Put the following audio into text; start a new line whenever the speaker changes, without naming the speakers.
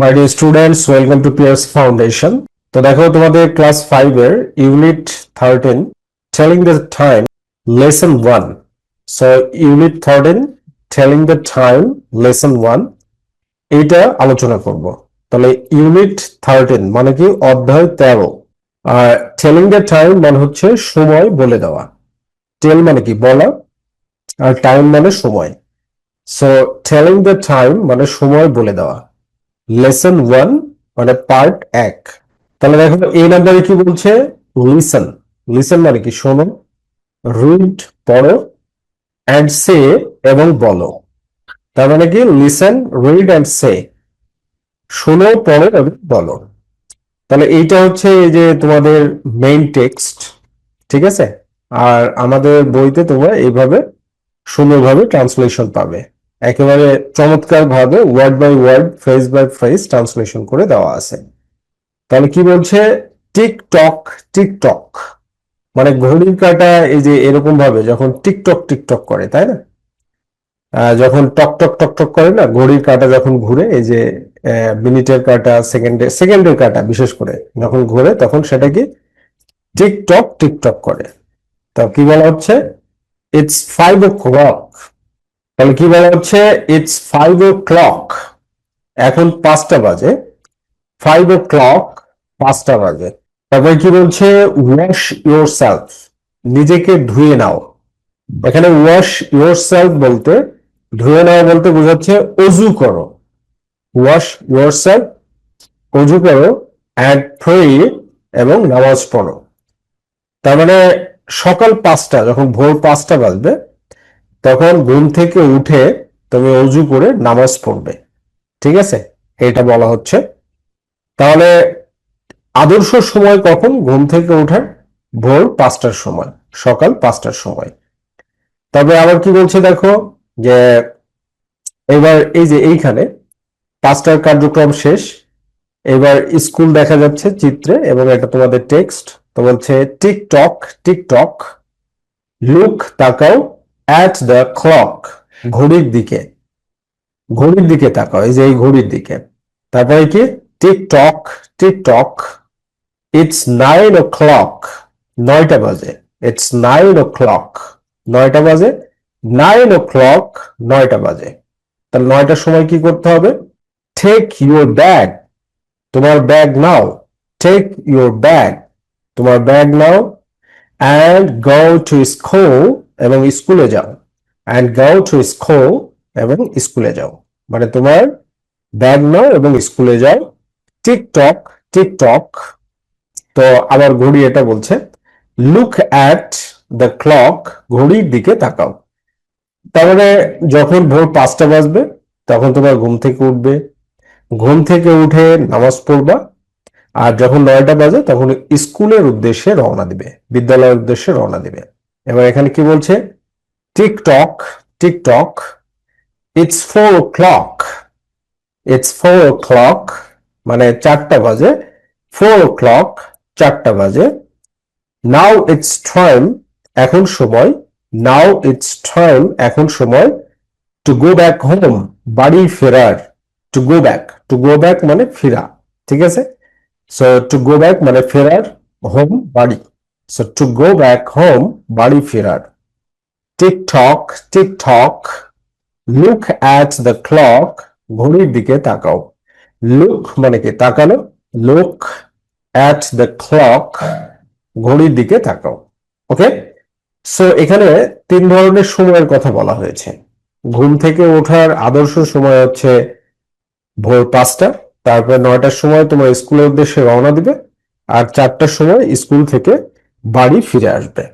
My dear students welcome to Pierce foundation তো দেখো, তোমাদের ক্লাস ফাইভ এর unit thirteen telling the time lesson one so unit thirteen telling the time lesson one এইটা আলোচনা করব। তাহলে ইউনিট থার্টিন মানে কি? অধ্যায় তেরো। আর টেলিং দ্য টাইম মানে হচ্ছে সময় বলে দেওয়া। টেল মানে কি? বলা। আর টাইম মানে সময়। সো টেলিং দ্য টাইম মানে সময় বলে দেওয়া। লেসন ওয়ান মানে পার্ট এক। তাহলে দেখো এই নাম্বারে কি বলছে? লিসন লিসন মানে কি? শোনো রিড পড়ো অ্যান্ড সে এবং বলো। তার মানে কি? লিসন রিড অ্যান্ড সে শোনো, পড়ো এবং বলো। তাহলে এইটা হচ্ছে এই যে তোমাদের মেইন টেক্সট ঠিক আছে? আর আমাদের বইতে তোমরা এইভাবে সুন্দরভাবে ট্রান্সলেশন পাবে। একেবারে চমৎকার ভাবে word by word phrase by phrase translation করে দেওয়া আছে। তাহলে কি বলছে? Ticktock ticktock. মানে ঘড়ির কাটা এই যে এরকম ভাবে যখন টিকটক টিকটক করে, তাই না? যখন টক টক টক টক করে না, ঘড়ির কাটা যখন ঘুরে, এই যে মিনিটের কাটা সেকেন্ডের সেকেন্ডের কাটা বিশেষ করে যখন ঘুরে, তখন সেটা কি? টিকটক টিকটক করে। তো কি বলা হচ্ছে? ইটস ফাইভ ও ক্লক তাহলে কি বলা হচ্ছে? ইটস ফাইভ ও ক্লক এখন পাঁচটা বাজে। ফাইভ ও ক্লক পাঁচটা বাজে। তারপরে কি বলছে? ওয়াশ ইউর সেলফ নিজেকে ধুয়ে নাও। এখানে ওয়াশ ইউর সেলফ বলতে, ধুয়ে নাও বলতে বোঝাচ্ছে অজু করো। ওয়াশ ইউর সেলফ অজু করো অ্যান্ড প্রে এবং নামাজ পড়ো। তার মানে সকাল পাঁচটা, যখন ভোর পাঁচটা বাজবে তখন ঘুম থেকে উঠে তুমি অজু করে নামাজ পড়বে। ঠিক আছে? এটা বলা হচ্ছে। তাহলে আদর্শ সময় কখন? ঘুম থেকে ওঠার ভোর পাঁচটার সময়, সকাল পাঁচটার সময়। তবে আবার কি বলছে দেখো যে এবার এই যে এইখানে পাঁচটার কার্যক্রম শেষ, এবার স্কুল দেখা যাচ্ছে চিত্রে এবং এটা তোমাদের টেক্সট। তো বলছে টিকটক টিকটক, লুক, তাকাও অ্যাট দ্য ক্লক ঘড়ির দিকে ঘড়ির দিকে তাকাও, এই যে এই ঘড়ির দিকে, তারপরে কি? Ticktock ticktock it's nine o'clock নয়টা বাজে ইটস নাইন ও ক্লক নয়টা বাজে নাইন ও ক্লক নয়টা বাজে। তাহলে নয়টার সময় কি করতে হবে? টেক ইউর ব্যাগ তোমার ব্যাগ নাও টেক ইউর ব্যাগ তোমার ব্যাগ নাও অ্যান্ড গো টু স্কুল এবং স্কুলে যাও। অ্যান্ড গো টু স্কুল এবং স্কুলে যাও। মানে তোমার ব্যাগ নাও এবং স্কুলে যাও। Ticktock ticktock. তো আবার ঘড়ি এটা বলছে লুক অ্যাট দ্য ক্লক ঘড়ির দিকে তাকাও। তার মানে যখন ভোর পাঁচটা বাজবে, তখন তোমার ঘুম থেকে উঠবে। ঘুম থেকে উঠে নামাজ পড়বা। আর যখন নয়টা বাজে, তখন স্কুলের উদ্দেশ্যে রওনা দিবে। বিদ্যালয়ের উদ্দেশ্যে রওনা দিবে। এবার এখানে কি বলছে? Ticktock ticktock it's four o'clock it's four o'clock মানে চারটা বাজে ফোর ও ক্লক চারটা বাজে নাও ইটস টাইম এখন সময় নাও ইটস টাইম এখন সময় টু গো ব্যাক হোম বাড়ি ফেরার to go back to go back মানে ফেরা, ঠিক আছে? সো টু গো ব্যাক মানে ফেরার হোম বাড়ি। So to go back home বাড়ি ফেরার ticktock ticktock look at the clock ঘড়ির দিকে তাকাও। লুক মানে কি? তাকানো? লুক অ্যাট দ্য ক্লক ঘড়ির দিকে তাকাও। ওকে সো এখানে তিন ধরনের সময়ের কথা বলা হয়েছে। ঘুম থেকে ওঠার আদর্শ সময় হচ্ছে ভোর পাঁচটা। তারপরে নয়টার সময় তোমার স্কুলের উদ্দেশ্যে রওনা দিবে। আর চারটার সময় স্কুল থেকে বাড়ি ফিরে আসবে